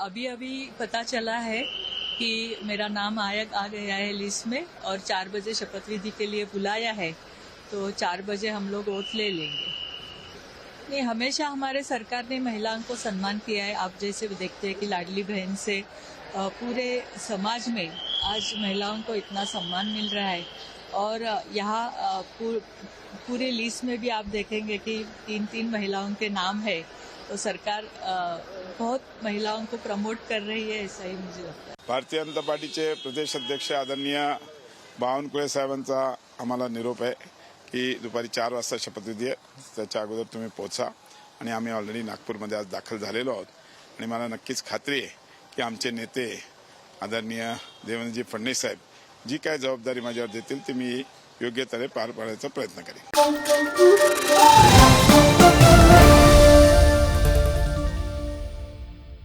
अभी अभी पता चला है कि मेरा नाम आया आ गया है लिस्ट में और चार बजे शपथ विधि के लिए बुलाया है तो चार बजे हम लोग ओथ ले लेंगे। नहीं, हमेशा हमारे सरकार ने महिलाओं को सम्मान किया है। आप जैसे भी देखते हैं कि लाडली बहन से पूरे समाज में आज महिलाओं को इतना सम्मान मिल रहा है। और यहाँ पूरे लिस्ट में भी आप देखेंगे कि तीन तीन महिलाओं के नाम है। तो सरकार बहुत महिलाओं को प्रमोट कर रही है ऐसा ही मुझे लगता है। भारतीय जनता पार्टीचे प्रदेश अध्यक्ष आदरणीय बावनकुळे साहेबांचा आम्हाला निरोप आहे की दुपारी चार वाजता शपथविधी आहे त्याच्या अगोदर तुम्ही पोहोचा आणि आम्ही ऑलरेडी नागपूरमध्ये आज दाखल झालेलो आहोत. आणि मला नक्कीच खात्री आहे की आमचे नेते आदरणीय देवेंद्रजी फडणवीस साहेब जी काय जबाबदारी माझ्यावर देतील ती मी योग्य तऱ्हे पार पाडण्याचा प्रयत्न करेन.